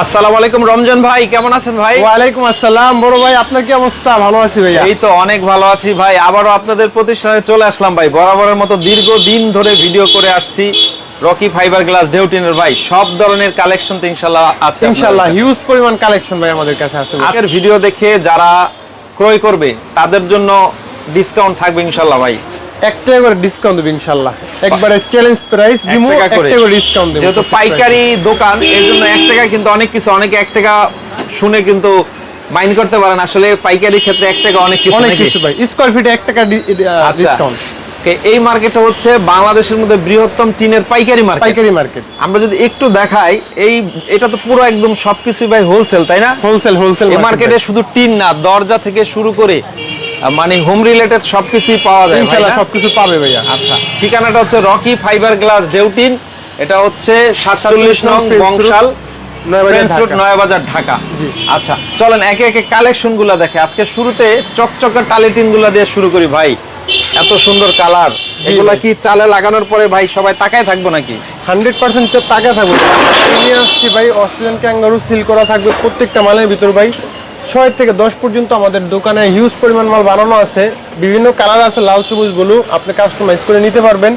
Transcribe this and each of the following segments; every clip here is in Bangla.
আসসালামু আলাইকুম রমজান ভাই কেমন আছেন ভাই? ওয়ালাইকুম আসসালাম। বড় ভাই আপনার কি অবস্থা? ভালো আছি ভাইয়া? এই তো অনেক ভালো আছি ভাই। আবারও আপনাদের প্রতিষ্ঠানে চলে আসলাম ভাই। বরাবরের মতো দীর্ঘ দিন ধরে ভিডিও করে আসছি রকি ফাইবার গ্লাস ডেউটিনের ভাই। সব ধরনের কালেকশন তো ইনশাল্লাহ আছে ইনশাআল্লাহ হিউজ পরিমাণ কালেকশন ভাই আমাদের কাছে আছে ভাই। আগের ভিডিও দেখে যারা ক্রয় করবে তাদের জন্য ডিসকাউন্ট থাকবে ইনশাল্লাহ ভাই। এক টাকা করে ডিসকাউন্ট দেব ইনশাআল্লাহ একবারে চ্যালেঞ্জ প্রাইস এক এক টাকা করে ডিসকাউন্ট দেব। যেহেতু পাইকারি দোকান এর জন্য এক টাকা কিন্তু অনেক কিছু অনেকে এক টাকা শুনে কিন্তু মাইন্ড করতে পারেন আসলে পাইকারি ক্ষেত্রে এক টাকা অনেক কিছু অনেক কিছু ভাই। স্কয়ার ফিটে এক টাকা আচ্ছা। ডিসকাউন্ট এই মার্কেটটা হচ্ছে বাংলাদেশের মধ্যে বৃহত্তম টিনের পাইকারি মার্কেট পাইকারি মার্কেট আমরা যদি একটু দেখাই এই এটা তো পুরো একদম সবকিছু ভাই হোলসেল তাই না? হোলসেল হোলসেল এই মার্কেটে শুধু টিন না দরজা থেকে শুরু করে মানে হোম রিলেটেড সবকিছুই পাওয়া যায় ইনশাআল্লাহ? সবকিছু পাবে ভাইয়া আচ্ছা। ঠিকানাটা হচ্ছে রকি ফাইবার গ্লাস ডেউটিন এটা হচ্ছে সাতচল্লিশ নং বংশাল নয়াবাজার, ঢাকা। আচ্ছা চলেন একে একে কালেকশনগুলা দেখে। আজকে শুরুতে চকচকা টালিটিনগুলা দিয়ে শুরু করি ভাই। এত সুন্দর কালার এগুলা কি চালে লাগানোর পরে ভাই সবাই তাকায় থাকব নাকি? হান্ড্রেড পার্সেন্ট টাকা থাকবে। নিয়ে আসছি ভাই অস্ট্রেলিয়ান ক্যাঙ্গারু সিল করা থাকবে প্রত্যেকটা মালের ভিতর ভাই। ছয় থেকে দশ পর্যন্ত আমাদের দোকানে হিউজ পরিমাণ মাল বানানো আছে। বিভিন্ন কালার আছে লাল সবুজ ব্লু আপনি কাস্টমাইজ করে নিতে পারবেন।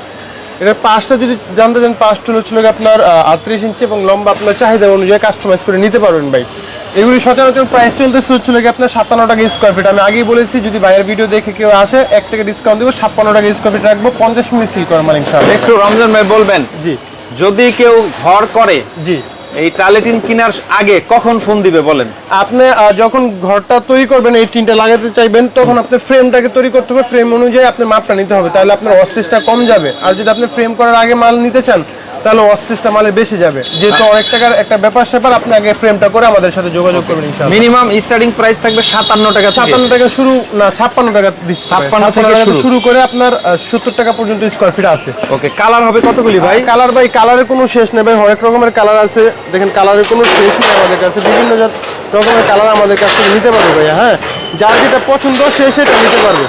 এটা পাঁচটা যদি জানতে চান পাঁচটা হচ্ছিল আপনার আটত্রিশ ইঞ্চি এবং লম্বা আপনার চাহিদা অনুযায়ী কাস্টমাইজ করে নিতে পারবেন ভাই। এগুলি সচরাচর প্রাইস চলতেছে হচ্ছিল কি আপনার সাতান্ন টাকা স্কোয়ার ফিট আমি আগেই বলেছি যদি বাইরের ভিডিও দেখে কেউ আসে এক টাকা ডিসকাউন্ট দেবো ছাপ্পান্ন টাকা স্কোয়ার ফিট রাখব পঞ্চাশ মিনিট সিল করা মানে ইনশাআল্লাহ। একটু রমজান ভাই বলবেন? জি। যদি কেউ ঘর করে জি। এই টালেটিন কেনার আগে কখন ফোন দিবে বলেন? আপনি যখন ঘরটা তৈরি করবেন, এই টিনটা লাগাতে চাইবেন, তখন আপনি ফ্রেমটাকে তৈরি করতে হবে। ফ্রেম অনুযায়ী আপনার মাপটা নিতে হবে। তাহলে আপনার অস্টিসটা কম যাবে। আর যদি আপনি ফ্রেম করার আগে মাল নিতে চান তাহলে অস্টিসটা মালে বেশি যাবে। যেহেতু অনেক টাকার একটা ব্যাপার স্যাপার আপনি আগে ফ্রেমটা করে আমাদের সাথে যোগাযোগ করবেন ইনশাআল্লাহ। মিনিমাম স্টার্টিং প্রাইস থাকবে সাতান্ন টাকা থেকে। ছাপ্পান্ন টাকা শুরু না ছাপ্পান্ন টাকা দিচ্ছে। 56 থেকে টাকা শুরু। শুরু করে আপনার সত্তর টাকা পর্যন্ত স্কোয়ার ফিট আছে। ওকে কালার হবে কতগুলি ভাই? কালার ভাই কালারের কোনো শেষ নেই ভাই অনেক রকমের কালার আছে। দেখেন কালারের কোনো শেষ নেই আমাদের কাছে। বিভিন্ন জাত- রকমের কালার আমাদের কাছ থেকে নিতে পারবে ভাইয়া হ্যাঁ? যার যেটা পছন্দ সে সেটা নিতে পারবে।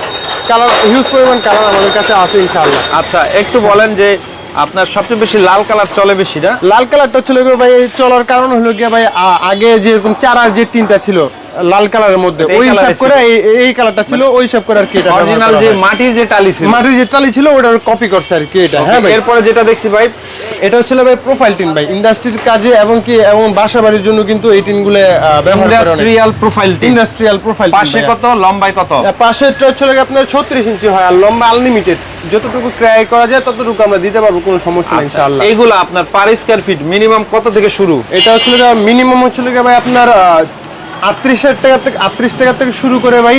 কালার হিউজ পরিমাণ কালার আমাদের কাছে আছে ইনশাআল্লাহ। আচ্ছা একটু বলেন যে আপনার সবচেয়ে বেশি লাল কালার চলে বেশি না লাল কালারটা ছিল ভাই, চলার কারণ হলো গিয়ে ভাই আগে যেরকম চারার যে টিনটা ছিল লাল কালারের মধ্যে। ওই হিসাব করে এই- কালারটা ছিল ওই হিসাব করে আর কি এটা অরিজিনাল যে মাটির যে টালি ছিল। মাটির যে টালি ছিল ওটার কপি করছে আর কি এটা। হ্যাঁ ভাই? এরপরে যেটা দেখছি ভাই এটা হচ্ছে ভাই প্রোফাইল টিন ভাই। ইন্ডাস্ট্রির কাজে এবং কি এবং বাসা বাড়ির জন্য কিন্তু এই টিনগুলো ব্যবহার করে ইন্ডাস্ট্রিয়াল প্রোফাইল ইন্ডাস্ট্রিয়াল প্রোফাইল পাশে কত লম্বায় কত? পাশে আপনার ছত্রিশ ইঞ্চি হয় আর লম্বা আনলিমিটেড যতটুকু ক্রয় করা যায় ততটুকু আমরা দিতে পারব কোনো সমস্যা নেই ইনশাআল্লাহ। এইগুলো আপনার পার স্কয়ার ফিট মিনিমাম কত থেকে শুরু? এটা হচ্ছে মিনিমাম হচ্ছে লাগে ভাই আপনার আটত্রিশ টাকা থেকে আটত্রিশ টাকা থেকে শুরু করে ভাই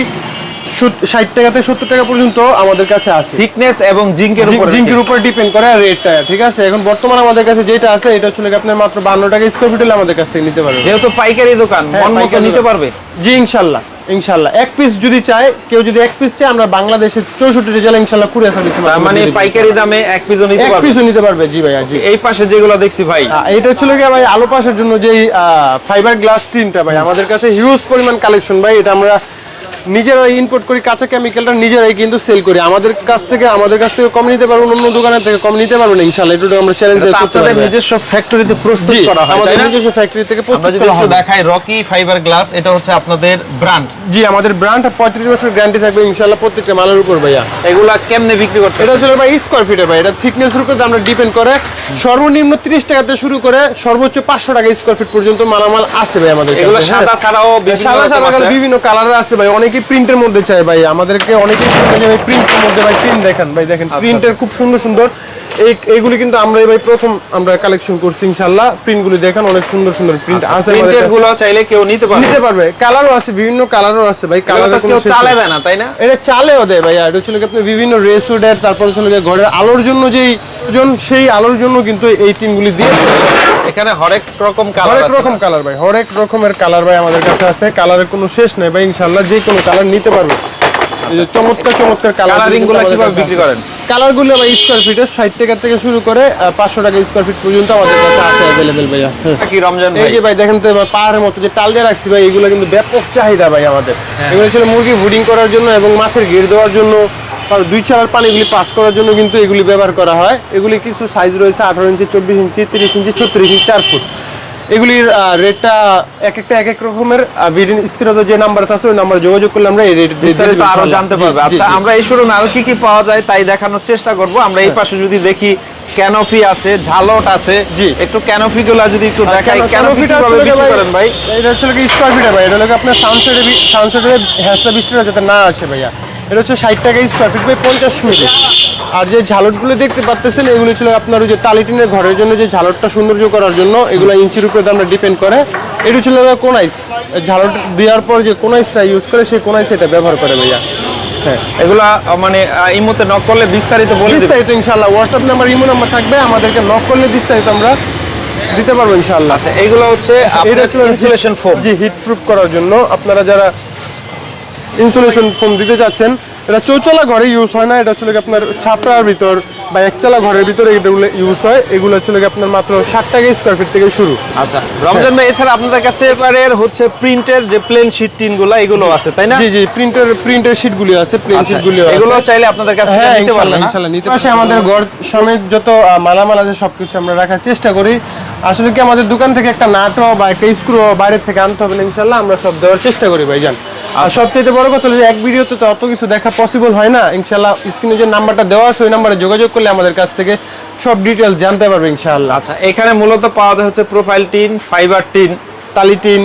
ষাট টাকা থেকে সত্তর টাকা পর্যন্ত আমাদের কাছে আছে। থিকনেস এবং জিঙ্কের উপর জিঙ্কের উপর ডিপেন্ড করে রেটটা ঠিক আছে? এখন বর্তমানে আমাদের কাছে যেটা আছে এটা হচ্ছে আপনার মাত্র বান্ন টাকা স্কোয়ার ফিট আমাদের কাছ থেকে নিতে পারবে। যেহেতু পাইকারি দোকান হ্যাঁ, নিতে পারবে? জি ইনশাল্লাহ। ইনশাল্লাহ এক পিস যদি চায় কেউ যদি এক পিস চায় আমরা বাংলাদেশের চৌষট্টি জেলা ইনশাল্লাহ কুরিয়ার সার্ভিস মানে পাইকারি দামে এক পিসও নিতে এক পারবে? পিসও নিতে পারবে জি ভাই জি। এই পাশে যেগুলো দেখছি ভাই। এটা হচ্ছিল কি ভাই আলো পাশের জন্য যেই ফাইবার গ্লাস টিনটা ভাই আমাদের কাছে হিউজ পরিমাণ কালেকশন ভাই এটা আমরা নিজেরাই ইনপুট করি কাঁচা কেমিক্যালটা নিজেরাই কিন্তু সেল করি। আমাদের কাছ থেকে আমাদের কাছ থেকে কম নিতে পারবেন অন্য দোকানের থেকে কম নিতে পারবেন ইনশাল্লাহ এটা আমরা চ্যালেঞ্জ করতে পারব। নিজস্ব ফ্যাক্টরিতে প্রস্তুত করা হয় আমাদের না? নিজস্ব ফ্যাক্টরি থেকে আমরা প্রস্তুত যদি করা একটু হয় দেখাই রকি ফাইবার গ্লাস এটা হচ্ছে আপনাদের ব্র্যান্ড জি আমাদের ব্র্যান্ড পঁয়ত্রিশ বছর গ্যারান্টি থাকবে ইনশাল্লাহ প্রত্যেকটা মালের উপর ভাইয়া। এগুলা কেমনে বিক্রি করতে এটা ভাই স্কোয়ার ফিটে ভাই। এটা থিকনেস এর উপর আমরা ডিপেন্ড করে। সর্বনিম্ন 30 টাকাতে শুরু করে সর্বোচ্চ 500 টাকা স্কোয়ার ফিট পর্যন্ত মালামাল আছে ভাই আমাদের এগুলো সাদা হ্যাঁ। ছাড়াও বিভিন্ন আছে। বিভিন্ন কালার আছে ভাই। অনেকেই প্রিন্টের মধ্যে চায় ভাই? আমাদেরকে অনেকেই ভাই প্রিন্টের মধ্যে ভাই প্রিন্ট দেখেন। ভাই দেখেন আচ্ছা, প্রিন্টের খুব সুন্দর সুন্দর। এই এইগুলি কিন্তু আমরা ভাই প্রথম আমরা কালেকশন করছি ইনশাআল্লাহ। প্রিন্টগুলি দেখেন অনেক সুন্দর সুন্দর প্রিন্ট আছে আমাদের প্রিন্টেরগুলো চাইলে কেউ নিতে পারবে। নিতে পারবে। কালারও আছে বিভিন্ন কালারও আছে ভাই। কালার কেউ চালাবে না তাই না? এটা চালেও দেয় ভাইয়া। এটা হচ্ছে আপনি বিভিন্ন রেস্টুরেন্ট তারপর গিয়ে ঘরের আলোর জন্য যেই জন সেই আলোর জন্য কিন্তু এই টিনগুলি দিয়ে এখানে হরেক রকম কালার হরেক রকম কালার ভাই হরেক রকমের কালার ভাই আমাদের কাছে আছে। কালারের কোনো শেষ নেই ভাই যে কোনো কালার নিতে পারবে। চমৎকার চমৎকার কালারগুলো কীভাবে বিক্রি করেন? কালারগুলো ভাই স্কোয়ার ফিটে ষাট টাকা থেকে শুরু করে পাঁচশো টাকা স্কোয়ার ফিট পর্যন্ত আমাদের কাছে আছে অ্যাভেলেবেল ভাইয়া। কি রমজান এই ভাই যে ভাই দেখেন তো পাহাড়ের মতো যে টাল দিয়ে রাখছি ভাই এগুলো কিন্তু ব্যাপক চাহিদা ভাই আমাদের। হ্যাঁ। এগুলো ছিল মুরগি বুডিং করার জন্য এবং মাছের ঘের দেওয়ার জন্য। দুই চালার পানিগুলি পাস করার জন্য কিন্তু এগুলি ব্যবহার করা হয়। এগুলি কিছু সাইজ রয়েছে আঠারো ইঞ্চি চব্বিশ ইঞ্চি তিরিশ ইঞ্চি ছত্রিশ ইঞ্চি চার ফুট। এগুলির রেটটা এক একটা এক এক রকমের ভিডিও স্ক্রিনে যে নাম্বার আছে ওই নাম্বারে যোগাযোগ করলে আমরা এই রেট বিস্তারিত আরও জানতে পারবে। আচ্ছা আমরা এই শোরুমে আরও কি কি পাওয়া যায় তাই দেখানোর চেষ্টা করব। আমরা এই পাশে যদি দেখি ক্যানোফি আছে ঝালট আছে জি। একটু ক্যানোফি গুলা যদি একটু দেখাই ক্যানোফি ক্যানোপিটা কীভাবে বিক্রি করেন ভাই? এটা হচ্ছে কি স্কোয়ার ফিট ভাই এটা হলো আপনার সানসেটে সানসেটে হ্যাশটা বৃষ্টিটা যাতে না আসে ভাইয়া। এটা হচ্ছে ষাট টাকা স্কোয়ার ফিট ভাই পঞ্চাশ মিনিট আর যে ঝালটগুলো দেখতে পাচ্ছেন এগুলো ছিল আপনার ওই যে তালিটিনের ঘরের জন্য যে ঝালটটা সৌন্দর্য করার জন্য এগুলো ইঞ্চির উপরে দামটা ডিপেন্ড করে। এটা ছিল কোনাইস ঝালট দেওয়ার পর যে কোনাইসটা ইউজ করে সেই কোনাইস এটা ব্যবহার করে ভাইয়া। হ্যাঁ। এগুলা মানে নক করলে বিস্তারিত বলে দিবেন বিস্তারিত ইনশাল্লাহ হোয়াটসঅ্যাপ নাম্বার ইমো নাম্বার থাকবে আমাদেরকে নক করলে বিস্তারিত আমরা দিতে পারব ইনশাল্লাহ আচ্ছা এগুলো হচ্ছে এটা ইনসুলেশন ফোম জি হিট প্রুফ করার জন্য। আপনারা যারা ইনসুলেশন ফোম দিতে যাচ্ছেন। এটা চৌচালা ঘরে ইউজ হয় না এটা হচ্ছে আপনার ছাপড়ার ভিতর বা একচালা ঘরের ভিতরে এগুলো ইউজ হয়। এগুলো হচ্ছে আপনার মাত্র ষাট টাকা স্কোয়ার ফিট থেকে শুরু। আচ্ছা রমজান ভাই এছাড়া আপনাদের কাছে এবারের হচ্ছে প্রিন্টের যে প্লেন শীট টিনগুলা এগুলো আছে তাই না? জি জি প্রিন্টের প্রিন্টের শিট গুলি আছে প্লেন আচ্ছা, শিট গুলি এগুলো চাইলে আপনাদের কাছে হ্যাঁ নিতে পারবেন না? ইনশাল্লাহ নিতে পাশে আমাদের ঘর সমেত যত মালামাল আছে সবকিছু আমরা রাখার চেষ্টা করি। আসলে কি আমাদের দোকান থেকে একটা নাটো বা একটা স্ক্রু বাইরে থেকে আনতে হবে না ইনশাল্লাহ আমরা সব দেওয়ার চেষ্টা করি ভাইজান। আর সবচেয়ে বড় কথা হলো এক ভিডিওতে তো অত কিছু দেখা পসিবল হয় না। ইনশাল্লাহ স্ক্রিনে যে নাম্বারটা দেওয়া আছে ওই নাম্বারে যোগাযোগ করলে আমাদের কাছ থেকে সব ডিটেলস জানতে পারবে ইনশাআল্লাহ। আচ্ছা এখানে মূলত পাওয়া যায় হচ্ছে প্রোফাইল টিন ফাইবার টিন টালিটিন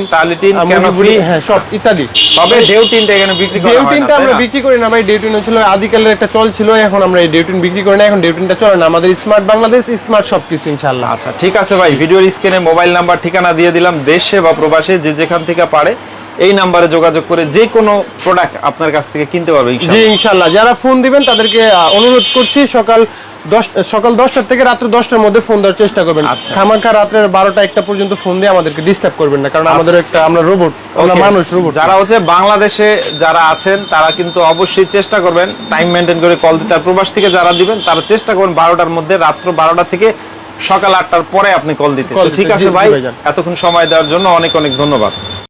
হ্যাঁ সব ইত্যাদি। তবে ডেউ টিনটা এখানে বিক্রি করা ডেউটিনটা আমরা বিক্রি করি না ভাই ডেউটিন ছিল আদিকালের একটা চল ছিল এখন আমরা এই ডেউটিন বিক্রি করি না এখন ডেউটিনটা চলে না আমাদের স্মার্ট বাংলাদেশ স্মার্ট সবকিছু ইনশাআল্লাহ। আচ্ছা ঠিক আছে ভাই ভিডিওর স্ক্রিনে মোবাইল নাম্বার ঠিকানা দিয়ে দিলাম দেশে বা প্রবাসে যে যেখান থেকে পারে এই নাম্বারে যোগাযোগ করে যে কোনো প্রোডাক্ট আপনার কাছ থেকে কিনতে পারবে জি ইনশাআল্লাহ। ইনশাআল্লাহ। যারা ফোন দিবেন তাদেরকে অনুরোধ করছি সকাল দশ সকাল দশটার থেকে রাত্র দশটার মধ্যে ফোন দেওয়ার চেষ্টা করবেন। আচ্ছা। খামাখা রাত্রের বারোটা একটা পর্যন্ত ফোন দিয়ে আমাদেরকে ডিস্টার্ব করবেন না কারণ আমাদের একটা আমরা রোবট আমরা মানুষ রোবট যারা হচ্ছে বাংলাদেশে যারা আছেন তারা কিন্তু অবশ্যই চেষ্টা করবেন টাইম মেনটেন করে কল দিতে। আর প্রবাস থেকে যারা দিবেন তারা চেষ্টা করবেন বারোটার মধ্যে রাত্র বারোটা থেকে সকাল আটটার পরে আপনি কল দিতে। ঠিক আছে ভাই। এতক্ষণ সময় দেওয়ার জন্য অনেক অনেক ধন্যবাদ।